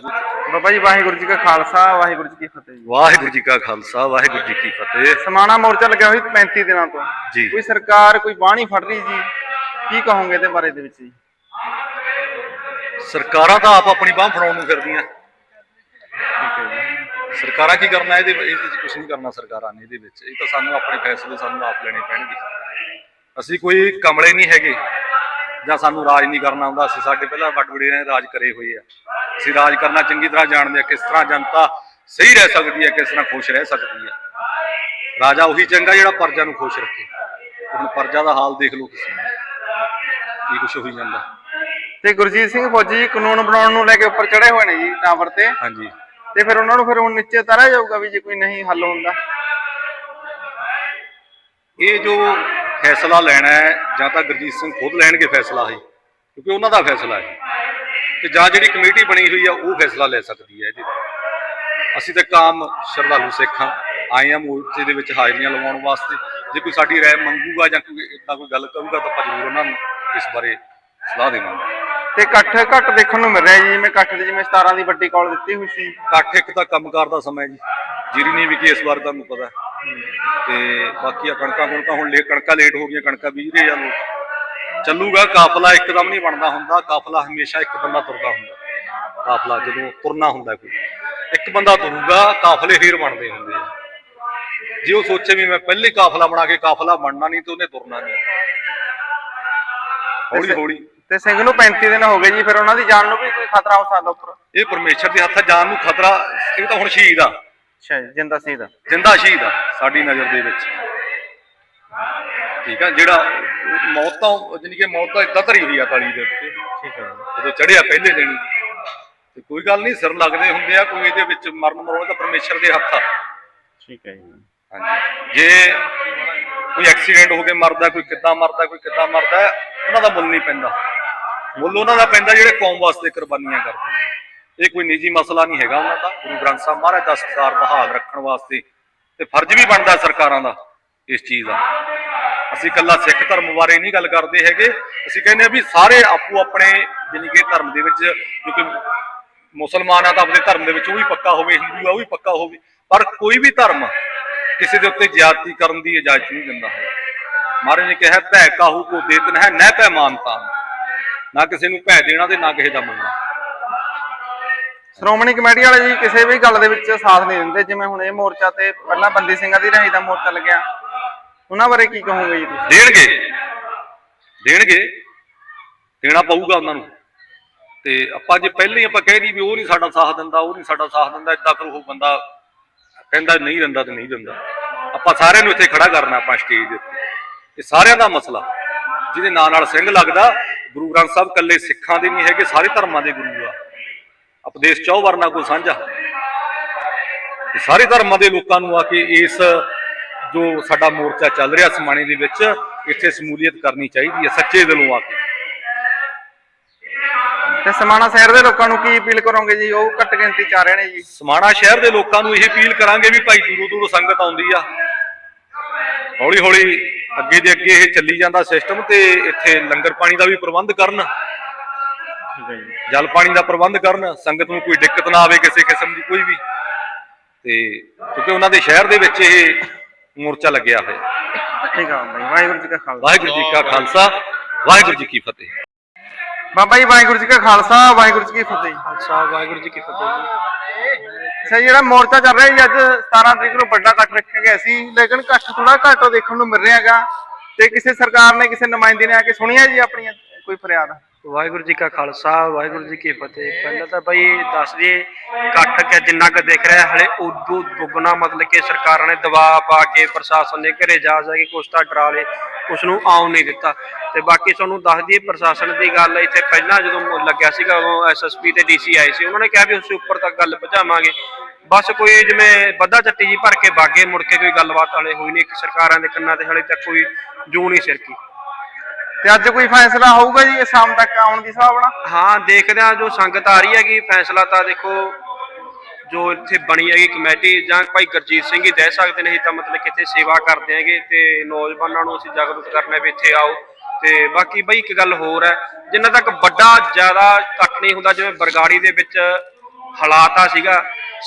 ਬਾਬਾ ਜੀ ਵਾਹਿਗੁਰੂ ਜੀ ਕਾ ਖਾਲਸਾ ਵਾਹਿਗੁਰੂ ਜੀ ਕੀ ਫਤਿਹ ਜੀ। ਵਾਹਿਗੁਰੂ ਜੀ ਕਾ ਖਾਲਸਾ ਵਾਹਿਗੁਰੂ ਜੀ ਕੀ ਫਤਿਹ। ਸਮਾਣਾ ਮੋਰਚਾ ਲੱਗਿਆ ਹੋਈ 35 ਦਿਨਾਂ ਤੋਂ। ਜੀ। ਕੋਈ ਸਰਕਾਰ ਕੋਈ ਨਹੀਂ ਫੜ ਰਹੀ ਜੀ? ਕੀ ਕਹੋਗੇ ਇਹਦੇ ਬਾਰੇ ਦੇ ਵਿੱਚ ਜੀ? ਸਰਕਾਰਾਂ ਤਾਂ ਆਪ ਆਪਣੀ ਬਾਹ ਫੜਾਉਣ ਨੂੰ ਫਿਰਦੀਆਂ। ਸਰਕਾਰਾਂ ਕੀ ਕਰਨਾ ਇਹਦੇ ਇਹਦੇ ਵਿੱਚ ਕੁਝ ਨਹੀਂ ਕਰਨਾ ਸਰਕਾਰਾਂ ਨੇ ਇਹਦੇ ਵਿੱਚ। ਇਹ ਤਾਂ ਸਾਨੂੰ ਆਪਣੇ ਫੈਸਲੇ ਸਾਨੂੰ ਆਪ ਲੈਣੇ ਪੈਣਗੇ। ਅਸੀਂ ਕੋਈ ਕਮਲੇ ਨਹੀਂ ਹੈਗੇ ਜਾਂ ਸਾਨੂੰ ਰਾਜ ਨਹੀਂ ਕਰਨਾ ਆਉਂਦਾ। ਅਸੀਂ ਸਾਡੇ ਪਹਿਲਾਂ ਵੱਡ ਵਡੇਰਿਆਂ ਨੇ ਰਾਜ ਕਰੇ ਹੋਏ ਆ। ਅਸੀਂ ਰਾਜ ਕਰਨਾ ਚੰਗੀ ਤਰ੍ਹਾਂ ਜਾਣਦੇ ਆ ਕਿਸ ਤਰ੍ਹਾਂ ਜਨਤਾ ਸਹੀ ਰਹਿ ਸਕਦੀ ਹੈ ਕਿਸ ਤਰ੍ਹਾਂ ਖੁਸ਼ ਰਹਿ ਸਕਦੀ ਹੈ। ਰਾਜਾ ਉਹੀ ਚੰਗਾ ਜਿਹੜਾ ਪ੍ਰਜਾ ਨੂੰ ਖੁਸ਼ ਰੱਖੇ। ਹੁਣ ਪ੍ਰਜਾ ਦਾ ਹਾਲ ਦੇਖ ਲਓ ਤੁਸੀਂ। ਕੀ ਕੁਛ ਹੋਈ ਜਾਂਦਾ। ਤੇ ਗੁਰਜੀਤ ਸਿੰਘ ਫੌਜੀ ਕਾਨੂੰਨ ਬਣਾਉਣ ਨੂੰ ਲੈ ਕੇ ਉੱਪਰ ਚੜੇ ਹੋਏ ਨੇ ਜੀ ਟਾਵਰ ਤੇ। ਹਾਂਜੀ। ਤੇ ਫਿਰ ਉਹਨਾਂ ਨੂੰ ਫਿਰ ਹੁਣ ਨੀਚੇ ਉਤਾਰਿਆ ਜਾਊਗਾ ਵੀ ਜੇ ਕੋਈ ਨਹੀਂ ਹੱਲ ਹੁੰਦਾ। ਇਹ ਜੋ ਫੈਸਲਾ ਲੈਣਾ ਹੈ ਜਾਂ ਤਾਂ ਗੁਰਜੀਤ ਸਿੰਘ ਖੁਦ ਲੈਣਗੇ ਫੈਸਲਾ ਇਹ ਕਿਉਂਕਿ ਉਹਨਾਂ ਦਾ ਫੈਸਲਾ ਹੈ। ਤੇ ਜਾਂ ਜਿਹੜੀ ਕਮੇਟੀ ਬਣੀ ਹੋਈ ਆ ਉਹ ਫੈਸਲਾ ਲੈ ਸਕਦੀ ਹੈ ਇਹਦੇ। ਅਸੀਂ ਤਾਂ ਕਾਮ ਸ਼ਰਧਾਲੂ ਸਿੱਖ ਆਏ ਆ ਮੋਰਚੇ ਦੇ ਵਿੱਚ ਹਾਜ਼ਰੀਆਂ ਲਵਾਉਣ ਵਾਸਤੇ। ਜੇ ਕੋਈ ਸਾਡੀ ਰਾਏ ਮੰਗੂਗਾ ਜਾਂ ਕੋਈ ਇਦਾਂ ਕੋਈ ਗੱਲ ਕਰੂਗਾ ਤਾਂ ਆਪਾਂ ਜ਼ਰੂਰ ਉਹਨਾਂ ਨੂੰ ਇਸ ਬਾਰੇ ਸਲਾਹ ਦੇਵਾਂਗੇ। ਤੇ ਇਕੱਠ ਘੱਟ ਦੇਖਣ ਨੂੰ ਮਿਲ ਰਿਹਾ ਜੀ। ਜਿਵੇਂ ਇਕੱਠ ਦੇ ਜਿਵੇਂ 17 ਦੀ ਵੱਡੀ ਕਾਲ ਦਿੱਤੀ ਹੋਈ ਸੀ। ਇਕੱਠ ਇੱਕ ਤਾਂ ਕੰਮਕਾਰ ਦਾ ਸਮਾਂ ਜੀ। ਜੀਰੀ ਨਹੀਂ ਵਿਕੀ ਇਸ ਵਾਰ ਤੁਹਾਨੂੰ ਪਤਾ। ਤੇ ਬਾਕੀ ਆ ਕਣਕਾਂ ਕੁਣਕਾਂ ਹੁਣ ਲੇ ਕਣਕਾਂ ਲੇਟ ਹੋ ਗਈਆਂ ਕਣਕਾਂ ਬੀਜ ਰਹੇ ਆ ਲੋਕ। ਚੱਲੂਗਾ ਕਾਫਲਾ ਇੱਕਦਮ ਨਹੀਂ ਬਣਦਾ ਹੁੰਦਾ। ਕਾਫਲਾ ਹਮੇਸ਼ਾ ਇੱਕ ਬੰਦਾ ਤੁਰਦਾ ਹੁੰਦਾ। ਕਾਫਲਾ ਜਦੋਂ ਤੁਰਨਾ ਹੁੰਦਾ ਕੋਈ ਇੱਕ ਬੰਦਾ ਤੁਰੂਗਾ ਕਾਫਲੇ ਫੇਰ ਬਣਦੇ ਹੁੰਦੇ ਆ। ਜੇ ਉਹ ਸੋਚੇ ਵੀ ਮੈਂ ਪਹਿਲੇ ਕਾਫਲਾ ਬਣਾ ਕੇ ਕਾਫਲਾ ਬਣਨਾ ਨਹੀਂ ਤੇ ਉਹਨੇ ਤੁਰਨਾ ਨਹੀਂ। ਹੌਲੀ ਹੌਲੀ। ਤੇ ਸਿੰਘ ਨੂੰ 35 ਦਿਨ ਹੋ ਗਏ ਜੀ ਫਿਰ ਉਹਨਾਂ ਦੀ ਜਾਨ ਨੂੰ ਵੀ ਕੋਈ ਖਤਰਾ ਹੋ ਸਕਦਾ ਉੱਪਰ? ਇਹ ਪਰਮੇਸ਼ਰ ਦੇ ਹੱਥ ਜਾਨ ਨੂੰ ਖਤਰਾ ਇਹ ਤਾਂ ਹੁਣ ਸ਼ਹੀਦ ਆ। ਅੱਛਾ ਜਿੰਦਾ ਸੀ ਦਾ ਜਿੰਦਾ ਸ਼ਹੀਦ ਆ ਸਾਡੀ ਨਜ਼ਰ ਦੇ ਵਿੱਚ। ਠੀਕ ਆ ਜਿਹੜਾ ਮੌਤ ਤਾਂ ਜਾਨੀ ਕਿ ਮੌਤ ਤਾਂ ਇੱਦਾਂ ਧਰੀ ਹੋਈ ਆ ਤਾਲੀ ਦੇ ਉੱਤੇ। ਠੀਕ ਹੈ। ਜਦੋਂ ਚੜਿਆ ਪਹਿਲੇ ਦਿਨ। ਤੇ ਕੋਈ ਗੱਲ ਨਹੀਂ ਸਿਰ ਲੱਗਦੇ ਹੁੰਦੇ ਆ ਕੋਈ ਇਹਦੇ ਵਿੱਚ ਮਰਨ ਮਰਾਉਣ ਤਾਂ ਪਰਮੇਸ਼ਰ ਦੇ ਹੱਥ। ਆ ਠੀਕ ਹੈ ਜੀ। ਹਾਂਜੀ। ਜੇ ਕੋਈ ਐਕਸੀਡੈਂਟ ਹੋ ਕੇ ਮਰਦਾ ਕੋਈ ਕਿੱਦਾਂ ਮਰਦਾ ਕੋਈ ਕਿੱਦਾਂ ਮਰਦਾ ਉਹਨਾਂ ਦਾ ਮੁੱਲ ਨਹੀਂ ਪੈਂਦਾ। ਮੁੱਲ ਉਹਨਾਂ ਦਾ ਪੈਂਦਾ ਜਿਹੜੇ ਕੌਮ ਵਾਸਤੇ ਕੁਰਬਾਨੀਆਂ ਕਰਦੇ ਨੇ। ਇਹ ਕੋਈ ਨਿੱਜੀ ਮਸਲਾ ਨਹੀਂ ਹੈਗਾ ਉਹਨਾਂ ਦਾ। ਗੁਰੂ ਗ੍ਰੰਥ ਸਾਹਿਬ ਮਹਾਰਾਜ ਦਾ ਸਤਿਕਾਰ ਬਹਾਲ ਰੱਖਣ ਵਾਸਤੇ ਤੇ ਫਰਜ਼ ਵੀ ਬਣਦਾ ਸਰਕਾਰਾਂ ਦਾ ਇਸ ਚੀਜ਼ ਦਾ। ਅਸੀਂ ਇਕੱਲਾ ਸਿੱਖ ਧਰਮ ਬਾਰੇ ਨਹੀਂ ਗੱਲ ਕਰਦੇ ਹੈਗੇ। ਅਸੀਂ ਕਹਿੰਦੇ ਆ ਵੀ ਸਾਰੇ ਆਪੋ ਆਪਣੇ ਜਾਣੀ ਕਿ ਧਰਮ ਦੇ ਵਿੱਚ, ਕਿਉਂਕਿ ਮੁਸਲਮਾਨ ਆ ਤਾਂ ਆਪਣੇ ਧਰਮ ਦੇ ਵਿੱਚ ਉਹ ਵੀ ਪੱਕਾ ਹੋਵੇ, ਹਿੰਦੂ ਆ ਉਹ ਵੀ ਪੱਕਾ ਹੋਵੇ। ਪਰ ਕੋਈ ਵੀ ਧਰਮ ਕਿਸੇ ਦੇ ਉੱਤੇ ਜ਼ਿਆਦਤੀ ਕਰਨ ਦੀ ਇਜਾਜ਼ਤ ਨਹੀਂ ਦਿੰਦਾ ਹੈ ਮਹਾਰਾਜ ਨੇ ਕਿਹਾ, ਭੈ ਕਾਹੂ ਕੋ ਦੇਤਨ ਹੈ ਨਹਿ ਭੈ ਮਾਨਤਾ ਨਾ ਕਿਸੇ ਨੂੰ ਭੈ ਦੇਣਾ ਤੇ ਨਾ ਕਿਸੇ ਦਾ ਮੰਗਣਾ ਸ਼੍ਰੋਮਣੀ ਕਮੇਟੀ ਵਾਲੇ ਜੀ ਕਿਸੇ ਵੀ ਗੱਲ ਦੇ ਵਿੱਚ ਸਾਥ ਨਹੀਂ ਦਿੰਦੇ। ਜਿਵੇਂ ਹੁਣ ਇਹ ਮੋਰਚਾ ਤੇ ਪਹਿਲਾਂ ਬੰਦੀ ਸਿੰਘਾਂ ਦੀ ਰਹੀ ਦਾ ਮੋਰਚਾ ਲੱਗਿਆ। ਉਹਨਾਂ ਬਾਰੇ ਕੀ ਕਹੋਗੇ ਜੀ ਤੁਸੀਂ? ਦੇਣਗੇ। ਦੇਣਗੇ। ਦੇਣਾ ਪਊਗਾ ਉਹਨਾਂ ਨੂੰ। ਤੇ ਆਪਾਂ ਜੇ ਪਹਿਲਾਂ ਹੀ ਆਪਾਂ ਕਹਿ ਦਈਏ ਵੀ ਉਹ ਨਹੀਂ ਸਾਡਾ ਸਾਥ ਦਿੰਦਾ, ਉਹ ਨਹੀਂ ਸਾਡਾ ਸਾਥ ਦਿੰਦਾ ਇਦਾਂ ਫਿਰ ਉਹ ਬੰਦਾ ਕਹਿੰਦਾ ਨਹੀਂ ਦਿੰਦਾ ਤੇ ਨਹੀਂ ਦਿੰਦਾ। ਆਪਾਂ ਸਾਰਿਆਂ ਨੂੰ ਇੱਥੇ ਖੜਾ ਕਰਨਾ ਆਪਾਂ ਸਟੇਜ ਦੇ ਉੱਤੇ। ਇਹ ਸਾਰਿਆਂ ਦਾ ਮਸਲਾ। ਜਿਹਦੇ ਨਾਂ ਨਾਲ ਸਿੰਘ ਲੱਗਦਾ, ਗੁਰੂ ਗ੍ਰੰਥ ਸਾਹਿਬ ਇਕੱਲੇ ਸਿੱਖਾਂ ਦੇ ਨਹੀਂ ਹੈਗੇ, ਸਾਰੇ ਧਰਮਾਂ ਦੇ ਗੁਰੂ ਆ। ਉਪਦੇਸ਼ ਚੌ ਵਰਨਾ ਕੋਈ ਸਾਂਝਾ। ਤੇ ਸਾਰੇ ਧਰਮਾਂ ਦੇ ਲੋਕਾਂ ਨੂੰ ਆ ਕੇ ਇਸ ਜੋ ਸਾਡਾ ਮੋਰਚਾ ਚੱਲ ਰਿਹਾ ਸਮਾਣੇ ਦੇ ਵਿੱਚ ਇੱਥੇ ਸਮੂਲੀਅਤ ਕਰਨੀ ਚਾਹੀਦੀ ਹੈ ਸੱਚੇ ਦਿਲੋਂ ਆ ਕੇ। ਤੇ ਸਮਾਣਾ ਸ਼ਹਿਰ ਦੇ ਲੋਕਾਂ ਨੂੰ ਕੀ ਅਪੀਲ ਕਰੋਗੇ ਜੀ? ਉਹ ਘੱਟ ਗਿਣਤੀ ਚ ਆ ਰਹੇ ਨੇ ਜੀ। ਸਮਾਣਾ ਸ਼ਹਿਰ ਦੇ ਲੋਕਾਂ ਨੂੰ ਇਹ ਅਪੀਲ ਕਰਾਂਗੇ ਵੀ ਭਾਈ ਦੂਰੋਂ ਦੂਰੋਂ ਸੰਗਤ ਆਉਂਦੀ ਆ। ਹੌਲੀ ਹੌਲੀ ਅੱਗੇ ਦੇ ਅੱਗੇ ਇਹ ਚੱਲੀ ਜਾਂਦਾ ਸਿਸਟਮ ਤੇ ਇੱਥੇ ਲੰਗਰ ਪਾਣੀ ਦਾ ਵੀ ਪ੍ਰਬੰਧ ਕਰਨ। ਠੀਕ ਹੈ ਜੀ। ਜਲ ਪਾਣੀ ਦਾ ਪ੍ਰਬੰਧ ਕਰਨ ਸੰਗਤ ਨੂੰ ਕੋਈ ਦਿੱਕਤ ਨਾ ਆਵੇ ਕਿਸੇ ਕਿਸਮ ਦੀ ਕੋਈ ਵੀ। ਤੇ ਕਿਉਂਕਿ ਉਹਨਾਂ ਦੇ ਸ਼ਹਿਰ ਦੇ ਵਿੱਚ ਇਹ ਮੋਰਚਾ ਲੱਗਿਆ ਹੋਇਆ। ਠੀਕ ਆ ਬਾਈ ਵਾਹਿਗੁਰੂ ਜੀ ਕਾ ਖਾਲਸਾ। ਵਾਹਿਗੁਰੂ ਜੀ ਕਾ ਖਾਲਸਾ ਵਾਹਿਗੁਰੂ ਜੀ ਕੀ ਫਤਿਹ। ਬਾਬਾ ਜੀ ਵਾਹਿਗੁਰੂ ਜੀ ਕਾ ਖਾਲਸਾ ਵਾਹਿਗੁਰੂ ਜੀ ਕੀ ਫਤਿਹ। ਖਾਲਸਾ ਵਾਹਿਗੁਰੂ ਜੀ ਕੀ ਫਤਿਹ ਅੱਛਾ ਜਿਹੜਾ ਮੋਰਚਾ ਚੱਲ ਰਿਹਾ ਜੀ ਅੱਜ 17 ਤਰੀਕ ਨੂੰ ਵੱਡਾ ਇਕੱਠ ਰੱਖਿਆ ਗਿਆ ਸੀ ਲੇਕਿਨ ਇਕੱਠ ਥੋੜਾ ਘੱਟ ਦੇਖਣ ਨੂੰ ਮਿਲ ਰਿਹਾ ਹੈਗਾ ਤੇ ਕਿਸੇ ਸਰਕਾਰ ਨੇ ਕਿਸੇ ਨੁਮਾਇੰਦੇ ਨੇ ਆ ਕੇ ਸੁਣਿਆ ਜੀ ਆਪਣੀਆਂ? ਕੋਈ ਫਰਿਆਦ। ਵਾਹਿਗੁਰੂ ਜੀ ਕਾ ਖਾਲਸਾ, ਵਾਹਿਗੁਰੂ ਜੀ ਕੀ ਫਤਿਹ। ਪਹਿਲਾਂ ਤਾਂ ਬਈ ਦੱਸ ਦਈਏ, ਇਕੱਠ ਕਿ ਜਿੰਨਾ ਕੁ ਦਿਖ ਰਿਹਾ, ਹਲੇ ਉਦੋਂ ਦੁੱਗਣਾ ਮਤਲਬ ਕਿ ਸਰਕਾਰਾਂ ਨੇ ਦਬਾਅ ਪਾ ਕੇ ਪ੍ਰਸ਼ਾਸਨ ਨੇ ਘਰੇ ਜਾ ਜਾ ਕੇ ਕੁਛ ਤਾਂ ਡਰਾ ਲਏ ਉਸ ਨੂੰ ਆਉਣ ਨਹੀਂ ਦਿੱਤਾ। ਤੇ ਬਾਕੀ ਤੁਹਾਨੂੰ ਦੱਸ ਦਈਏ, ਪ੍ਰਸ਼ਾਸਨ ਦੀ ਗੱਲ ਇੱਥੇ ਪਹਿਲਾਂ ਜਦੋਂ ਲੱਗਿਆ ਸੀਗਾ, ਉਦੋਂ ਐਸਐਸਪੀ ਤੇ ਡੀਸੀ ਆਏ ਸੀ, ਉਹਨਾਂ ਨੇ ਕਿਹਾ ਵੀ ਉਸ ਉੱਪਰ ਤੱਕ ਗੱਲ ਪਹੁੰਚਾਵਾਂਗੇ। ਬਸ ਕੋਈ ਜਿਵੇਂ ਬੱਧਾ ਚੱਟੀ ਜੀ ਭਰ ਕੇ ਬਾਗੇ ਮੁੜ ਕੇ ਕੋਈ ਗੱਲਬਾਤ ਹਲੇ ਹੋਈ ਨਹੀਂ ਸਰਕਾਰਾਂ ਦੇ ਕੰਨਾਂ ਤੇ ਹਲੇ ਤੱਕ ਕੋਈ ਜੂੰ ਨਹੀਂ ਸਿਰਕੀ ਤੇ ਅੱਜ ਕੋਈ ਫੈਸਲਾ ਹੋਊਗਾ ਜੀ, ਇਹ ਸ਼ਾਮ ਤੱਕ ਆਉਣ ਦੀ ਸੰਭਾਵਨਾ ਹਾਂ, ਦੇਖਦੇ ਆ ਜੋ ਸੰਗਤ ਆ ਰਹੀ ਹੈਗੀ, ਫੈਸਲਾ ਤਾਂ ਦੇਖੋ, ਜੋ ਇੱਥੇ ਬਣੀ ਹੈਗੀ ਕਮੇਟੀ, ਜਾਂ ਭਾਈ ਗੁਰਜੀਤ ਸਿੰਘ ਹੀ ਦੇ ਸਕਦੇ ਨੇ ਤਾਂ ਮਤਲਬ ਕਿ ਇੱਥੇ ਸੇਵਾ ਕਰਦੇ ਹੈਗੇ, ਤੇ ਨੌਜਵਾਨਾਂ ਨੂੰ ਅਸੀਂ ਜਾਗਰੂਕ ਕਰਨਾ ਵੀ ਇੱਥੇ ਆਓ। ਤੇ ਬਾਕੀ ਬਈ ਇੱਕ ਗੱਲ ਹੋਰ ਹੈ, ਜਿੰਨਾ ਤੱਕ ਵੱਡਾ ਜ਼ਿਆਦਾ ਇਕੱਠ ਨਹੀਂ ਹੁੰਦਾ, ਜਿਵੇਂ ਬਰਗਾੜੀ ਦੇ ਵਿੱਚ ਹਲਾਤਾ ਸੀਗਾ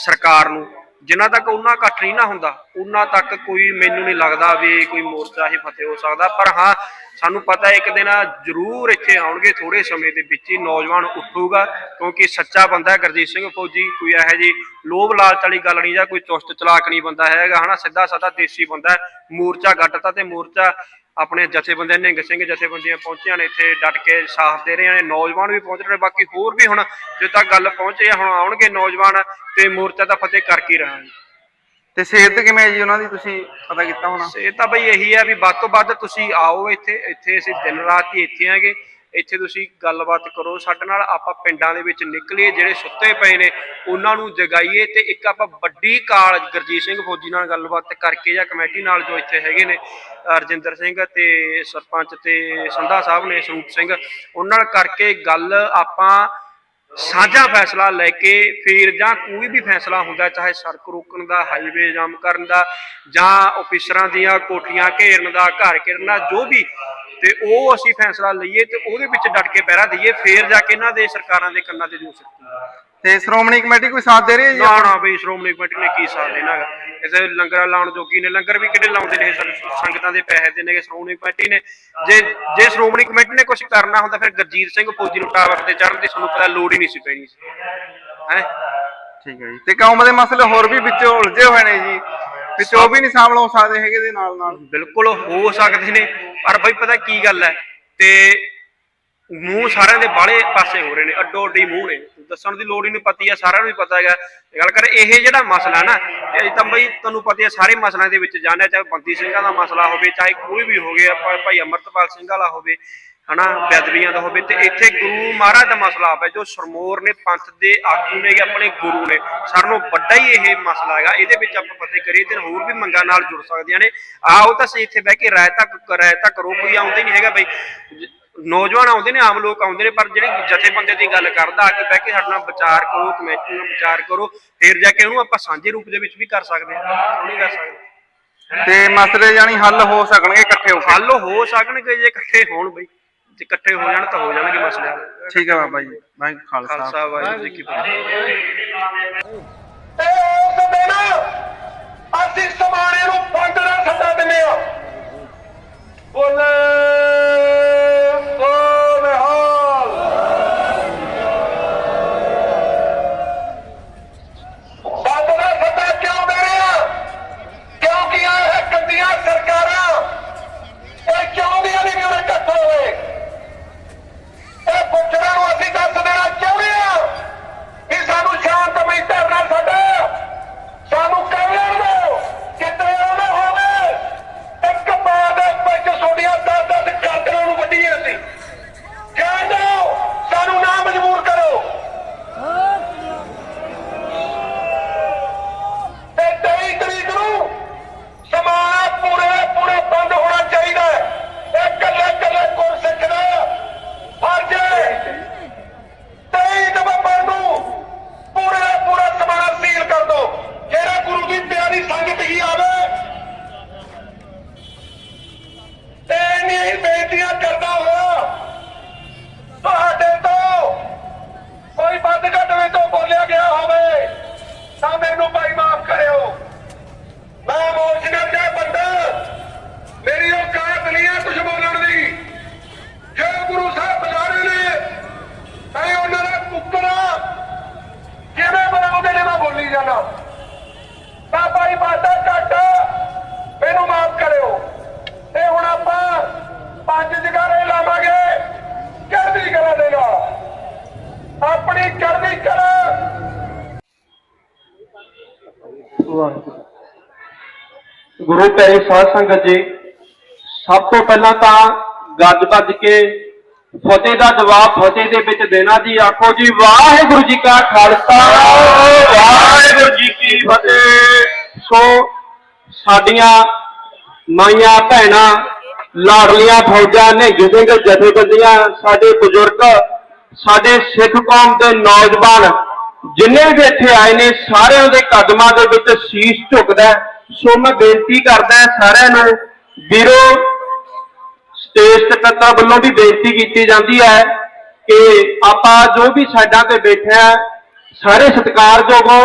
ਸਰਕਾਰ ਨੂੰ ਜਿੰਨਾ ਤੱਕ ਉਹਨਾਂ ਇਕੱਠ ਨਹੀਂ ਨਾ ਹੁੰਦਾ ਉਹਨਾਂ ਤੱਕ ਕੋਈ ਮੈਨੂੰ ਨਹੀਂ ਲੱਗਦਾ ਵੀ ਕੋਈ ਮੋਰਚਾ ਹੀ ਫਤਿਹ ਹੋ ਸਕਦਾ। ਪਰ ਹਾਂ, ਸਾਨੂੰ ਪਤਾ ਇੱਕ ਦਿਨ ਜ਼ਰੂਰ ਇੱਥੇ ਆਉਣਗੇ ਥੋੜੇ ਸਮੇਂ ਦੇ ਵਿੱਚ ਹੀ ਨੌਜਵਾਨ ਉੱਠੂਗਾ, ਕਿਉਂਕਿ ਸੱਚਾ ਬੰਦਾ ਹੈ ਗੁਰਜੀਤ ਸਿੰਘ ਫੌਜੀ, ਕੋਈ ਇਹੋ ਜੀ ਲੋਭ ਲਾਲਚ ਵਾਲੀ ਗੱਲ ਨਹੀਂ ਜਾਂ ਕੋਈ ਚੁਸਤ ਚਲਾਕ ਨਹੀਂ ਬੰਦਾ ਹੈਗਾ, ਹਨਾ ਸਿੱਧਾ ਸਾਦਾ ਦੇਸੀ ਬੰਦਾ ਹੈ, ਮੋਰਚਾ ਗੱਟਤਾ ਤੇ ਮੋਰਚਾ ਆਪਣੇ ਜਥੇਬੰਦੀਆਂ ਨਿਹੰਗ ਸਿੰਘ ਜਥੇਬੰਦੀਆਂ ਪਹੁੰਚੀਆਂ ਨੇ ਇੱਥੇ ਡਟ ਕੇ ਸਾਥ ਦੇ ਰਹੇ ਨੇ ਨੌਜਵਾਨ ਵੀ ਪਹੁੰਚ ਰਹੇ ਨੇ ਬਾਕੀ ਹੋਰ ਵੀ ਹੁਣ ਜਦੋਂ ਗੱਲ ਪਹੁੰਚ ਰਹੀ ਹੁਣ ਆਉਣਗੇ ਨੌਜਵਾਨ ਤੇ ਮੋਰਚਾ ਤਾਂ ਫਤਿਹ ਕਰਕੇ ਹੀ। ਰਹਾਂਗੇ ਤੇ ਸਿਹਤ ਕਿਵੇਂ ਹੈ ਜੀ ਉਹਨਾਂ ਦੀ ਤੁਸੀਂ ਪਤਾ ਕੀਤਾ ਹੋਣਾ? ਇਹ ਤਾਂ ਬਈ ਇਹੀ ਹੈ ਵੀ ਵੱਧ ਤੋਂ ਵੱਧ ਤੁਸੀਂ ਆਓ ਇੱਥੇ ਇੱਥੇ ਅਸੀਂ ਦਿਨ ਰਾਤ ਹੀ ਇੱਥੇ ਆਂਗੇ। ਇੱਥੇ ਤੁਸੀਂ ਗੱਲਬਾਤ ਕਰੋ, ਸਾਡੇ ਨਾਲ ਆਪਾਂ ਪਿੰਡਾਂ ਦੇ ਵਿੱਚ ਨਿਕਲੀਏ, ਜਿਹੜੇ ਸੁੱਤੇ ਪਏ ਨੇ, ਉਹਨਾਂ ਨੂੰ ਜਗਾਈਏ ਤੇ ਇੱਕ ਆਪਾਂ ਵੱਡੀ ਕਾਲ ਗੁਰਜੀਤ ਸਿੰਘ ਫੌਜੀ ਨਾਲ ਗੱਲਬਾਤ ਕਰਕੇ ਜਾਂ ਕਮੇਟੀ ਨਾਲ ਜੋ ਇੱਥੇ ਹੈਗੇ ਨੇ ਰਜਿੰਦਰ ਸਿੰਘ ਤੇ ਸਰਪੰਚ ਤੇ ਸੰਧਾ ਸਾਹਿਬ ਨੇ, ਸਰੂਪ ਸਿੰਘ, ਉਹਨਾਂ ਨਾਲ ਕਰਕੇ ਗੱਲ ਆਪਾਂ ਸਾਂਝਾ ਫੈਸਲਾ ਲੈ ਕੇ ਫਿਰ ਜਾਂ ਕੋਈ ਵੀ ਫੈਸਲਾ ਹੁੰਦਾ, ਚਾਹੇ ਸੜਕ ਰੋਕਣ ਦਾ ਹਾਈਵੇ ਜਾਮ ਕਰਨ ਦਾ ਜਾਂ ਆਫੀਸਰਾਂ ਦੀਆਂ ਕੋਠੀਆਂ ਘੇਰਨ ਦਾ, ਘਰ ਘੇਰਨ ਦਾ, ਜੋ ਵੀ ਤੇ ਉਹ ਅਸੀਂ ਫੈਸਲਾ ਲਈਏ ਤੇ ਉਹਦੇ ਵਿੱਚ ਡਟ ਕੇ ਪਹਿਰਾ ਦਈਏ ਫੇਰ ਜਾ ਕੇ ਇਹਨਾਂ ਦੇ ਸਰਕਾਰਾਂ ਦੇ ਕੰਨਾਂ ਤੇ ਜੋ ਸਕਦੀ ਤੇ ਸ਼੍ਰੋਮਣੀ ਕਮੇਟੀ ਕੋਈ ਸਾਥ ਦੇ ਰਹੀ ਹੈ ਜੀ ਨਾ ਨਾ ਬਈ ਸ਼੍ਰੋਮਣੀ ਕਮੇਟੀ ਨੇ ਕੀ ਸਾਥ ਦੇਣਾ ਹੈਗਾ? ਇਸੇ ਲੰਗਰ ਲਾਉਣ ਜੋਗੀ ਨੇ ਲੰਗਰ ਵੀ ਕਿਹੜੇ ਲਾਉਂਦੇ ਨੇ ਸੰਗਤਾਂ ਦੇ ਪੈਸੇ ਦੇ ਨੇਗੇ ਸ਼੍ਰੋਮਣੀ ਕਮੇਟੀ ਨੇ। ਜੇ ਜੇ ਸ਼੍ਰੋਮਣੀ ਕਮੇਟੀ ਨੇ ਕੁਝ ਕਰਨਾ ਹੁੰਦਾ ਫਿਰ ਗੁਰਜੀਤ ਸਿੰਘ ਫੌਜੀ ਨੂੰ ਟਾਵਰ ਤੇ ਚੜ੍ਹਨ ਦੀ ਤੁਹਾਨੂੰ ਪਤਾ ਲੋੜ ਹੀ ਨਹੀਂ ਸੀ ਪੈਣੀ। ਹੈ? ਠੀਕ ਹੈ ਜੀ। ਤੇ ਕੌਮ ਦੇ ਮਸਲੇ ਹੋਰ ਵੀ ਵਿੱਚੋਂ ਉਲਝੇ ਹੋਏ ਨੇ ਜੀ। ਵਿੱਚ ਉਹ ਵੀ ਨਹੀਂ ਸ਼ਾਮਲ ਹੋ ਸਕਦੇ ਹੈਗੇ ਦੇ ਨਾਲ ਨਾਲ ਬਿਲਕੁਲ ਹੋ ਸਕਦੇ ਨੇ। ਪਰ ਬਈ ਪਤਾ ਕੀ ਗੱਲ ਹੈ? ਤੇ ਮੂੰਹ ਸਾਰਿਆਂ ਦੇ ਬਾਹਲੇ ਪਾਸੇ ਹੋ ਰਹੇ ਨੇ, ਅੱਡੋ ਅੱਡੀ ਮੂੰਹ ਨੇ। ਦੱਸਣ ਦੀ ਲੋੜ ਹੀ ਨਹੀਂ, ਪਤੀ ਆ, ਸਾਰਿਆਂ ਨੂੰ ਵੀ ਪਤਾ ਹੈਗਾ। ਗੱਲ ਕਰ, ਇਹ ਜਿਹੜਾ ਮਸਲਾ ਨਾ, ਇਹ ਤਾਂ ਬਈ ਤੁਹਾਨੂੰ ਪਤਾ ਹੈ, ਸਾਰੇ ਮਸਲਿਆਂ ਦੇ ਵਿੱਚ ਜਾਣਿਆ, ਚਾਹੇ ਬੰਦੀ ਸਿੰਘਾਂ ਦਾ ਮਸਲਾ ਹੋਵੇ, ਚਾਹੇ ਕੋਈ ਵੀ ਹੋਵੇ, ਆਪਾਂ ਭਾਈ ਅਮਰਤਪਾਲ ਸਿੰਘ ਵਾਲਾ ਹੋਵੇ ਹਨਾ ਬੇਦਬੀਆਂ ਦਾ ਹੋਵੇ ਤੇ ਇੱਥੇ ਗੁਰੂ ਮਹਾਰਾਜ ਦਾ ਮਸਲਾ ਆਵੇ ਜੋ ਸਰਮੋਰ ਨੇ ਪੰਥ ਦੇ ਆਗੂ ਨੇਗੇ ਆਪਣੇ ਗੁਰੂ ਨੇ ਨਾਲੋਂ ਵੱਡਾ ਹੀ ਇਹ ਮਸਲਾ ਹੈਗਾ। ਇਹਦੇ ਵਿੱਚ ਆਪਾਂ ਫਤਿਹ ਕਰੀਏ ਤੇ ਹੋਰ ਵੀ ਮੰਗਾਂ ਨਾਲ ਜੁੜ ਸਕਦੀਆਂ ਨੇ। ਆਓ ਤਾਂ ਸਹੀ ਇੱਥੇ ਬਹਿ ਕੇ ਰਾਇ ਤੱਕ ਰਾਇ ਤੱਕ ਕਰੋ ਕੋਈ ਆਉਂਦੇ ਨਹੀਂ ਹੈਗਾ ਬਈ। ਜ- ਨੌਜਵਾਨ ਆਉਂਦੇ ਨੇ ਆਮ ਲੋਕ ਆਉਂਦੇ ਨੇ ਪਰ ਜਿਹੜੇ ਜਥੇਬੰਦੇ ਦੀ ਗੱਲ ਕਰਦਾ ਆ ਕੇ ਬਹਿ ਕੇ ਸਾਡੇ ਨਾਲ ਵਿਚਾਰ ਕਰੋ ਕਮੇਟੀ ਨਾਲ ਵਿਚਾਰ ਕਰੋ ਫਿਰ ਜਾ ਕੇ ਉਹਨੂੰ ਆਪਾਂ ਸਾਂਝੇ ਰੂਪ ਦੇ ਵਿੱਚ ਵੀ ਕਰ ਸਕਦੇ ਹਾਂ। ਨਹੀਂ ਕਰ ਸਕਦੇ ਤੇ ਮਸਲੇ ਜਾਨੀ ਹੱਲ ਹੋ ਸਕਣਗੇ ਇਕੱਠੇ ਹੋ ਹੱਲ ਹੋ ਸਕਣਗੇ ਜੇ ਇਕੱਠੇ ਹੋਣ ਬਈ। ਜੇ ਇਕੱਠੇ ਹੋ ਜਾਣ ਤਾਂ ਹੋ ਜਾਣਗੇ ਮਸਲੇ। ਹੱਲ। ਠੀਕ ਹੈ ਬਾਬਾ ਜੀ ਮੈਂ ਖਾਲਸਾ। ਖਾਲਸਾ ਵਾਹਿਗੁਰੂ ਜੀ ਕੀ ਫਤਿਹ। ਤੇ ਉਸ ਦਿਨ ਅਸੀਂ ਸਮਾਣੇ ਨੂੰ ਬੰਦ ਦਾ ਸੱਦਾ ਦਿੰਦੇ ਆ ਬੋਲੇ ਸੋ ਨਿਹਾਲ ਬੰਦ ਦਾ ਸੱਦਾ ਕਿਉਂ ਦੇ ਰਹੇ ਆ ਕਿਉਂਕਿ ਇਹ ਗੰਦੀਆਂ ਸਰਕਾਰਾਂ ਇਹ ਚਾਹੁੰਦੀਆਂ ਨਹੀਂ ਕਿ ਉਹ ਇਕੱਠ ਹੋਵੇ ਇਹ ਪੁੱਛਣਾ ਨੂੰ ਅਸੀਂ ਦੱਸ ਦੇਣਾ ਚਾਹੁੰਦੇ ਆ ਕਿ ਸਾਨੂੰ ਸ਼ਾਂਤਮਈ ਧਰਨਾ ਸਾਡਾ ਸਾਨੂੰ ਕਹਿਣ ਦਿਓ ਕਿਤੇ ਉਹ ਨਾ ਹੋਵੇ ਇੱਕ ਮਾਂ ਦੇ ਵਿੱਚ ਛੋਟੀਆਂ ਦਸ ਦਸ ਗਾਤਰਾਂ ਨੂੰ ਵੱਢੀਆਂ ਸੀ ਕਹਿਣ ਦਿਓ ਸਾਨੂੰ ਨਾ ਮਜਬੂਰ ਕਰੋ ਤੇ 23 ਤਰੀਕ ਨੂੰ ਸਮਾਣਾ ਪੂਰੇ ਪੂਰੇ ਬੰਦ ਹੋਣਾ ਚਾਹੀਦਾ ਹੈ ਇਹ ਕੱਲੇ ਕੱਲੇ ਗੁਰਸਿੱਖ ਦਾ ਫਰਜ਼ ਹੈ 23 ਨਵੰਬਰ ਨੂੰ ਪੂਰੇ ਪੂਰਾ ਸਮਾਣਾ ਸੀਲ ਕਰ ਦੋ ਜਿਹੜਾ ਗੁਰੂ ਦੀ ਪਿਆਰੀ ਸੰਗਤ ਹੀ ਆਵੇ ਤੇ ਇੰਨੀਆਂ ਹੀ ਬੇਨਤੀਆਂ ਕਰਦਾ ਹੋਇਆ ਤੁਹਾਡੇ ਤੋਂ ਕੋਈ ਵੱਧ ਘੱਟ ਵੀ ਤੋਂ ਬੋਲਿਆ ਗਿਆ ਹੋਵੇ ਤਾਂ ਮੈਨੂੰ ਭਾਈ ਮਾਫ ਕਰਿਓ ਮੈਂ ਮੋਸ਼ਨਲ ਦਾ ਬੰਦਾ ਮੇਰੀ ਔਕਾਤ ਨਹੀਂ ਹੈ ਕੁਝ ਬੋਲਣ ਦੀ ਜੇ ਗੁਰੂ ਸਾਹਿਬ ਬੁਲਾਰੇ ਨੇ ਮੈਂ ਉਹਨਾਂ ਦਾ ਪੁੱਤਰਾ ਕਿਵੇਂ ਬਣਾਉਂਦੇ ਨੇ ਮੈਂ ਬੋਲੀ ਜਾਣਾ ਤਾਂ ਭਾਈ ਬਾਤਾ ਘੱਟ ਮੈਨੂੰ ਮਾਫ ਕਰਿਓ ਤੇ ਹੁਣ ਆਪਾਂ ਪੰਜ ਜਗਾਰੇ ਲਾਵਾਂਗੇ ਚੜ੍ਹਦੀ ਕਲਾ ਦੇ ਨਾਲ ਆਪਣੀ ਚੜ੍ਹਦੀ ਕਲਾ ਗੁਰੂ ਪਿਆਰੀ ਸਾਧ ਸੰਗਤ ਜੀ, ਸਭ ਤੋਂ ਪਹਿਲਾਂ ਤਾਂ ਗੱਜ ਵੱਜ ਕੇ ਫਤਿਹ ਦਾ ਜਵਾਬ ਫਤਿਹ ਦੇ ਵਿੱਚ ਦੇਣਾ ਜੀ, ਆਖੋ ਜੀ, ਵਾਹਿਗੁਰੂ ਜੀ ਕਾ ਖਾਲਸਾ, ਵਾਹਿਗੁਰੂ ਜੀ ਕੀ ਫਤਿਹ। ਸੋ ਸਾਡੀਆਂ ਮਾਈਆਂ ਭੈਣਾਂ ਲਾਡਲੀਆਂ ਫੌਜਾਂ ਨੇ ਸਿੰਘ ਜਥੇਬੰਦੀਆਂ, ਸਾਡੇ ਬਜ਼ੁਰਗ, ਸਾਡੇ ਸਿੱਖ ਕੌਮ ਦੇ ਨੌਜਵਾਨ ਜਿੰਨੇ ਵੀ ਇੱਥੇ ਆਏ ਨੇ, ਸਾਰਿਆਂ ਦੇ ਕਦਮਾਂ ਦੇ ਵਿੱਚ ਸੀਸ ਝੁਕਦਾ ਸੋ ਮੈਂ ਬੇਨਤੀ ਕਰਦਾ ਸਾਰਿਆਂ ਨੂੰ, ਵੀਰੋ, ਸਟੇਜ ਸਕੱਤਰ ਵੱਲੋਂ ਵੀ ਬੇਨਤੀ ਕੀਤੀ ਜਾਂਦੀ ਹੈ ਕਿ ਆਪਾਂ ਜੋ ਵੀ ਸਾਈਡਾਂ ਤੇ ਬੈਠੇ ਸਾਰੇ ਸਤਿਕਾਰਯੋਗੋ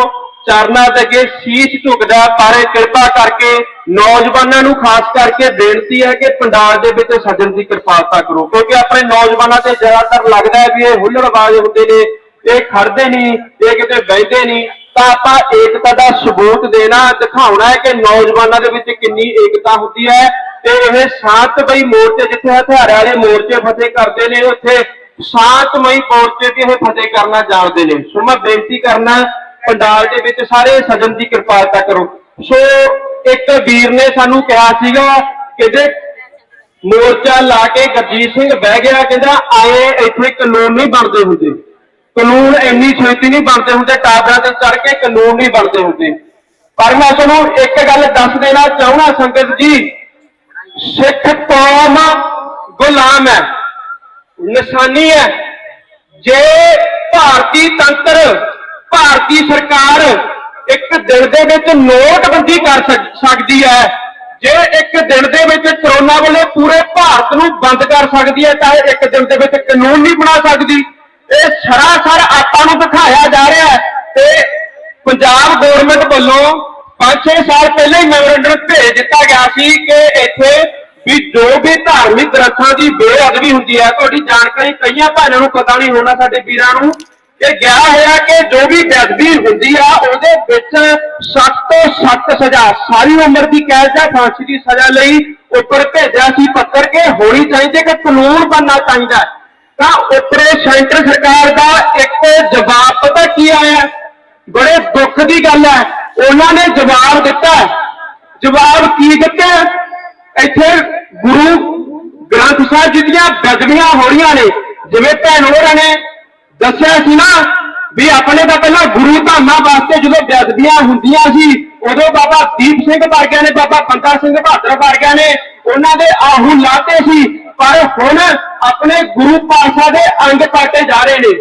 ਚਰਨਾਂ ਦੇ ਅੱਗੇ ਸੀਸ ਝੁਕਦਾ ਪਰ ਇਹ ਕਿਰਪਾ ਕਰਕੇ ਨੌਜਵਾਨਾਂ ਨੂੰ ਖਾਸ ਕਰਕੇ ਬੇਨਤੀ ਹੈ ਕਿ ਪੰਡਾਲ ਦੇ ਵਿੱਚ ਸੱਜਣ ਦੀ ਕਿਰਪਾਲਤਾ ਕਰੋ, ਕਿਉਂਕਿ ਆਪਣੇ ਨੌਜਵਾਨਾਂ ਤੇ ਜ਼ਿਆਦਾਤਰ ਲੱਗਦਾ ਹੈ ਵੀ ਇਹ ਹੁੱਲੜਬਾਜ਼ ਹੁੰਦੇ ਨੇ ਇਹ ਖੜਦੇ ਨਹੀਂ ਇਹ ਕਿਤੇ ਬਹਿੰਦੇ ਨਹੀਂ ਤਾਂ ਆਪਾਂ ਏਕਤਾ ਦਾ ਸਬੂਤ ਦੇਣਾ, ਦਿਖਾਉਣਾ ਹੈ ਕਿ ਨੌਜਵਾਨਾਂ ਦੇ ਵਿੱਚ ਕਿੰਨੀ ਏਕਤਾ ਹੁੰਦੀ ਹੈ। ਤੇ ਇਹ ਸ਼ਾਂਤਮਈ ਮੋਰਚੇ ਜਿੱਥੇ ਹਥਿਆਰ ਵਾਲੇ ਮੋਰਚੇ ਫਤਿਹ ਕਰਦੇ ਨੇ, ਉੱਥੇ ਸ਼ਾਂਤਮਈ ਮੋਰਚੇ ਵੀ ਇਹ ਫਤਿਹ ਕਰਨਾ ਜਾਣਦੇ ਨੇ। ਸੋ ਮੈਂ ਬੇਨਤੀ ਕਰਨਾ, ਪੰਡਾਲ ਦੇ ਵਿੱਚ ਸਾਰੇ ਸਜਣ ਦੀ ਕਿਰਪਾਲਤਾ ਕਰੋ। ਸੋ ਇੱਕ ਵੀਰ ਨੇ ਸਾਨੂੰ ਕਿਹਾ ਸੀਗਾ ਕਿ ਮੋਰਚਾ ਲਾ ਕੇ ਗਰਜੀਤ ਸਿੰਘ ਬਹਿ ਗਿਆ, ਕਹਿੰਦਾ ਆਏ ਇੱਥੇ ਕਾਨੂੰਨ ਨਹੀਂ ਬਣਦੇ ਹੁੰਦੇ। ਕਾਨੂੰਨ ਇੰਨੀ ਛੇਤੀ ਨਹੀਂ ਬਣਦੇ ਹੁੰਦੇ ਟਾਬਰਾਂ ਤੇ ਚੜ ਕੇ ਕਾਨੂੰਨ ਨਹੀਂ ਬਣਦੇ ਹੁੰਦੇ। ਪਰ ਮੈਂ ਤੁਹਾਨੂੰ ਇੱਕ ਗੱਲ ਦੱਸ ਦੇਣਾ ਚਾਹੁੰਦਾ, ਸੰਗਤ ਜੀ। ਸਿੱਖ ਕੌਮ ਗੁਲਾਮ ਹੈ, ਨਿਸ਼ਾਨੀ ਹੈ। ਜੇ ਭਾਰਤੀ ਤੰਤਰ, ਭਾਰਤੀ ਸਰਕਾਰ ਇੱਕ ਦਿਨ ਦੇ ਵਿੱਚ ਨੋਟਬੰਦੀ ਕਰ ਸਕਦੀ ਹੈ, ਜੇ ਇੱਕ ਦਿਨ ਦੇ ਵਿੱਚ ਕਰੋਨਾ ਵੇਲੇ ਪੂਰੇ ਭਾਰਤ ਨੂੰ ਬੰਦ ਕਰ ਸਕਦੀ ਹੈ, ਤਾਂ ਇੱਕ ਦਿਨ ਦੇ ਵਿੱਚ ਕਾਨੂੰਨ ਨਹੀਂ ਬਣਾ ਸਕਦੀ। ਇਹ ਸਰਾਸਰ ਆਪਾਂ ਨੂੰ ਦਿਖਾਇਆ ਜਾ ਰਿਹਾ ਹੈ ਤੇ ਪੰਜਾਬ ਗਵਰਨਮੈਂਟ ਵੱਲੋਂ 5-6 ਸਾਲ ਪਹਿਲਾਂ ਹੀ ਮੈਮੋਰੰਡਮ ਭੇਜ ਦਿੱਤਾ ਗਿਆ ਸੀ ਕਿ ਇੱਥੇ ਵੀ ਜੋ ਵੀ ਧਾਰਮਿਕ ਗ੍ਰੰਥਾਂ ਦੀ ਬੇਅਦਬੀ ਹੁੰਦੀ ਹੈ, ਤੁਹਾਡੀ ਜਾਣਕਾਰੀ ਕਈਆਂ ਭਾਈਆਂ ਨੂੰ ਪਤਾ ਨਹੀਂ ਹੋਣਾ, ਸਾਡੇ ਵੀਰਾਂ ਨੂੰ, ਕਿ ਗਿਆ ਹੋਇਆ ਕਿ ਜੋ ਵੀ ਬੇਅਦਬੀ ਹੁੰਦੀ ਆ, ਉਹਦੇ ਵਿੱਚ ਸਖਤ ਤੋਂ ਸਖਤ ਸਜ਼ਾ, ਸਾਰੀ ਉਮਰ ਦੀ ਕੈਦ ਜਾਂ ਫਾਂਸੀ ਦੀ ਸਜ਼ਾ ਲਈ ਉੱਪਰ ਭੇਜਿਆ ਸੀ ਪੱਤਰ ਕਿ ਹੋਣੀ ਚਾਹੀਦੀ ਕਿ ਕਾਨੂੰਨ ਬਣਨਾ ਚਾਹੀਦਾ ਤਾਂ ਉੱਪਰੇ ਸੈਂਟਰ ਸਰਕਾਰ ਦਾ ਇੱਕ ਜਵਾਬ ਪਤਾ ਕੀ ਆਇਆ? ਬੜੇ ਦੁੱਖ ਦੀ ਗੱਲ ਹੈ। ਉਹਨਾਂ ਨੇ ਜਵਾਬ ਦਿੱਤਾ। ਜਵਾਬ ਕੀ ਦਿੱਤਾ? ਇੱਥੇ ਗੁਰੂ ਗ੍ਰੰਥ ਸਾਹਿਬ ਜੀ ਦੀਆਂ ਬਦਲੀਆਂ ਹੋ ਰਹੀਆਂ ਨੇ। ਜਿਵੇਂ ਭੈਣ ਹੋਰਾਂ ਨੇ ਦੱਸਿਆ ਸੀ ਨਾ ਵੀ ਆਪਣੇ ਤਾਂ ਪਹਿਲਾਂ ਗੁਰੂ ਧਾਮਾਂ ਵਾਸਤੇ ਜਦੋਂ ਬੇਅਦਬੀਆਂ ਹੁੰਦੀਆਂ ਸੀ, ਉਦੋਂ ਬਾਬਾ ਦੀਪ ਸਿੰਘ ਵਰਗਿਆਂ ਨੇ, ਬਾਬਾ ਬੰਦਾ ਸਿੰਘ ਬਹਾਦਰ ਵਰਗਿਆਂ ਨੇ ਉਹਨਾਂ ਦੇ ਆਹੂ ਲਾਤੇ ਸੀ। ਪਰ ਹੁਣ ਆਪਣੇ ਗੁਰੂ ਪਾਤਸ਼ਾਹ ਦੇ ਅੰਗ ਕਾਟੇ ਜਾ ਰਹੇ ਨੇ।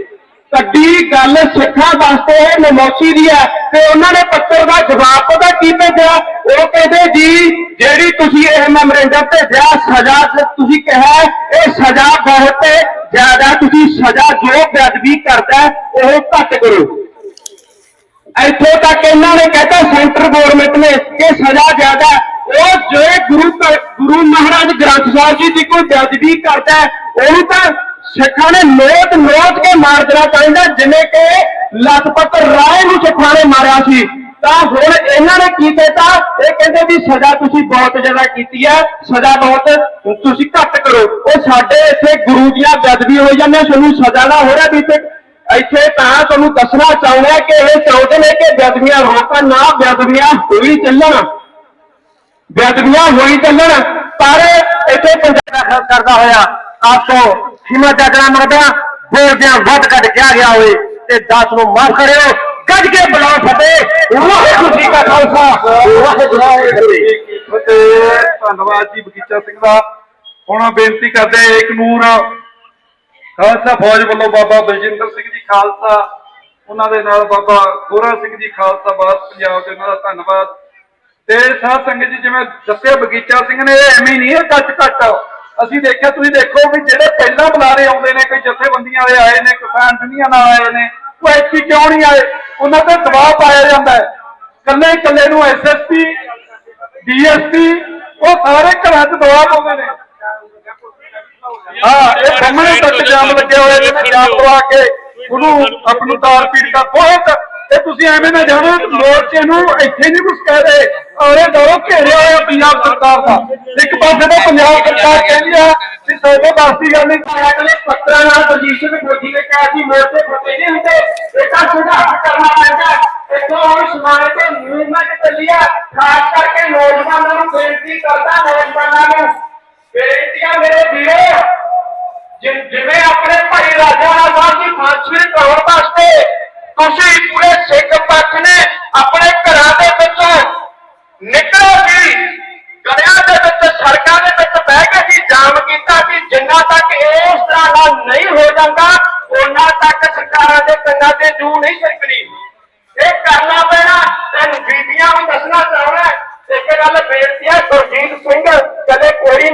ਕੱਡੀ ਗੱਲ ਸਿੱਖਾਂ ਵਾਸਤੇ ਨਮੋਸ਼ੀ ਦੀ ਹੈ ਤੇ ਉਹਨਾਂ ਨੇ ਪੱਤਰ ਦਾ ਜਵਾਬ ਪਤਾ ਕੀ ਭੇਜਿਆ? ਉਹ ਕਹਿੰਦੇ ਜੀ, ਜਿਹੜੀ ਤੁਸੀਂ ਇਹ ਮੈਮੋਰੰਡਮ ਭੇਜਿਆ, ਸਜ਼ਾ ਤੁਸੀਂ ਕਿਹਾ ਇਹ ਸਜ਼ਾ ਬਹੁਤ ਜ਼ਿਆਦਾ ਤੁਸੀਂ ਸਜ਼ਾ ਜੋ ਬੇਅਦਬੀ ਕਰਦਾ ਉਹ ਘੱਟ ਕਰੋ। ਇੱਥੋਂ ਤੱਕ ਇਹਨਾਂ ਨੇ ਕਹਿਤਾ ਸੈਂਟਰ ਗਵਰਨਮੈਂਟ ਨੇ ਕਿ ਸਜ਼ਾ ਜ਼ਿਆਦਾ ਉਹ ਜੇ ਗੁਰੂ ਘ- ਗੁਰੂ ਮਹਾਰਾਜ ਗ੍ਰੰਥ ਸਾਹਿਬ ਜੀ ਦੀ ਕੋਈ ਬੇਅਦਬੀ ਕਰਦਾ ਉਹਨੂੰ ਤਾਂ ਸਿੱਖਾਂ ਨੇ ਨੋਟ ਨੋਟ ਕੇ ਮਾਰ ਦੇਣਾ ਚਾਹੀਦਾ, ਜਿਵੇਂ ਕਿ ਲਖਪਤ ਰਾਏ ਨੂੰ ਸਿੱਖਾਂ ਨੇ ਮਾਰਿਆ ਸੀ। ਤਾਂ ਹੁਣ ਇਹਨਾਂ ਨੇ ਕੀ ਕਹਿਤਾ ਇਹ ਕਹਿੰਦੇ ਵੀ ਸਜ਼ਾ ਤੁਸੀਂ ਬਹੁਤ ਜ਼ਿਆਦਾ ਕੀਤੀ ਹੈ ਸਜ਼ਾ ਬਹੁਤ ਤੁਸੀਂ ਘੱਟ ਕਰੋ। ਉਹ ਸਾਡੇ ਇੱਥੇ ਗੁਰੂ ਦੀਆਂ ਬੇਅਦਬੀ ਹੋ ਜਾਂਦੇ ਤੁਹਾਨੂੰ ਸਜ਼ਾ ਨਾ ਹੋ ਰਿਹਾ ਵੀ ਇੱਥੇ ਇੱਥੇ ਤਾਂ ਤੁਹਾਨੂੰ ਦੱਸਣਾ ਚਾਹੁੰਦਾ ਕਿ ਇਹ ਚਾਹੁੰਦੇ ਨੇ ਕਿ ਬੇਅਦਬੀਆਂ ਰੋਕਣ ਨਾ ਬੇਅਦਬੀਆਂ ਹੋਈ ਚੱਲਣ। ਬੇਅਦਬੀਆਂ ਹੋਈ ਚੱਲਣ, ਪਰ ਇੱਥੇ ਪੰਜਾਬ ਦਾ ਕਰਦਾ ਹੋਇਆ ਆਪੋ ਸੀਮਾ ਜਾਗਣਾ ਮੰਗਦਾ ਬੋਲਦਿਆਂ ਵੱਧ ਕੱਢ ਕਿਹਾ ਗਿਆ ਹੋਵੇ ਤੇ 10 ਨੂੰ ਮਾਫ ਕਰਿਓ। ਗੱਜ ਕੇ ਬੁਲਾਓ ਫਤਿਹ। ਵਾਹਿਗੁਰੂ ਜੀ ਕਾ ਖਾਲਸਾ। ਵਾਹਿਗੁਰੂ ਜੀ ਕੀ ਫਤਿਹ। ਫਤਿਹ ਧੰਨਵਾਦ ਬਗੀਚਾ ਸਿੰਘ ਦਾ। ਹੁਣ ਬੇਨਤੀ ਕਰਦੇ ਹਾਂ ਨੂਰ ਖਾਲਸਾ ਫੌਜ ਵੱਲੋਂ ਬਾਬਾ ਬਲਜਿੰਦਰ ਸਿੰਘ ਜੀ ਖਾਲਸਾ, ਉਹਨਾਂ ਦੇ ਨਾਲ ਬਾਬਾ ਗੋਰਾ ਸਿੰਘ ਜੀ ਖਾਲਸਾ ਬਾਦ ਪੰਜਾਬ ਦੇ ਉਹਨਾਂ ਦਾ ਧੰਨਵਾਦ। ਤੇ ਸਾਧ ਸੰਗਤ ਜੀ, ਜਿਵੇਂ ਦੱਸਿਆ ਬਗੀਚਾ ਸਿੰਘ ਨੇ ਐਵੇਂ ਹੀ ਨਹੀਂ ਇਹ ਕੱਚ ਕੱਟ ਅਸੀਂ ਦੇਖਿਆ, ਤੁਸੀਂ ਦੇਖੋ ਵੀ ਜਿਹੜੇ ਪਹਿਲਾਂ ਬੁਲਾਰੇ ਆਉਂਦੇ ਨੇ, ਕੋਈ ਜਥੇਬੰਦੀਆਂ ਵਾਲੇ ਆਏ ਨੇ, ਕਿਸਾਨ ਦੁਨੀਆ ਨਾਲ ਆਏ ਨੇ, ਉਹ ਐਸਪੀ ਕਿਉਂ ਨਹੀਂ ਆਏ? ਉਹਨਾਂ ਤੇ ਦਬਾਅ ਪਾਇਆ ਜਾਂਦਾ ਹੈ। ਕੱਲੇ ਕੱਲੇ ਨੂੰ ਐਸਐਸਪੀ ਡੀਐਸਪੀ ਉਹ ਸਾਰੇ ਘਰਾਂ 'ਚ ਦਬਾਅ ਪਾਉਂਦੇ ਨੇ। ਹਾਂ, ਇਹ ਸਾਹਮਣੇ ਤੱਕ ਜਾਮ ਲੱਗੇ ਹੋਏ ਨੇ ਜਾਮ ਲਵਾ ਕੇ ਉਹਨੂੰ ਆਪ ਨੂੰ ਤਾਰ ਪੀੜ ਦਾ ਬਹੁਤ ਇਹ ਤੁਸੀਂ ਐਵੇਂ ਨਾ ਜਾਣੋ ਮੋਰਚੇ ਨੂੰ ਇੱਥੇ ਨਹੀਂ ਕੁਝ ਕਹਿ ਰਹੇ। ਔਰੇ ਦੋਰੋ ਘੇਰਿਆ ਹੋਇਆ ਪੰਜਾਬ ਸਰਕਾਰ ਦਾ। ਇੱਕ ਪਾਸੇ ਤਾਂ ਪੰਜਾਬ ਸਰਕਾਰ ਕਹਿੰਦੀ ਆ ਕਿ ਸੌਦੇ ਬਾਸੀ ਗੱਲ ਨਹੀਂ ਅਗਲੇ ਪੱਤਰਾਂ ਨਾਲ ਪੋਜੀਸ਼ਨ ਫੌਜੀ ਨੇ ਕਿਹਾ ਸੀ ਮੋਰਚੇ ਫਤੇ ਨਹੀਂ ਹੁੰਦੇ। ਇਹ ਤਾਂ ਸੁਧਾਰ ਕਰਨਾ ਪੈਂਦਾ। ਇੱਥੋਂ ਹੁਣ ਸਮਾਣੇ ਤੇ ਮੂਵਮੈਂਟ ਚੱਲੀ ਆ। ਖਾਸ ਕਰਕੇ ਨੌਜਵਾਨਾਂ ਨੂੰ ਬੇਨਤੀ ਕਰਦਾ, ਨੌਜਵਾਨਾਂ ਨੂੰ। ਬੇਨਤੀਆਂ ਮੇਰੇ ਵੀਰੋ ਜਿਵੇਂ ਆਪਣੇ ਭਾਈ ਰਾਜਾ ਸਾਹਿਬ ਦੀ ਫਾਂਸੀ ਕਰਾਉਣ ਵਾਸਤੇ ਤੁਸੀਂ ਪੂਰੇ ਸਿੱਖ ਪੱਖ ਨੇ ਆਪਣੇ ਘਰਾਂ ਦੇ ਵਿੱਚੋਂ ਨਿਕਲੋ ਸੀ ਗੜਿਆਂ ਦੇ ਵਿੱਚ, ਸੜਕਾਂ ਦੇ ਵਿੱਚ ਬਹਿ ਕੇ ਸੀ ਜਾਮ ਕੀਤਾ ਸੀ। ਜਿੰਨਾ ਤੱਕ ਇਸ ਤਰ੍ਹਾਂ ਦਾ ਨਹੀਂ ਹੋ ਜਾਂਦਾ ਉਹਨਾਂ ਤੱਕ ਸਰਕਾਰਾਂ ਦੇ ਕੰਨਾਂ ਤੇ ਜੂ ਨਹੀਂ ਸਰਕਣੀ ਇਹ ਕਰਨਾ ਪੈਣਾ। ਤੇ ਬੀਬੀਆਂ ਨੂੰ ਦੱਸਣਾ ਚਾਹੁੰਦਾ। ਇੱਕ ਗੱਲ ਬੇਨਤੀ ਹੈ ਗੁਰਜੀਤ ਸਿੰਘ, ਕਦੇ ਕੋਈ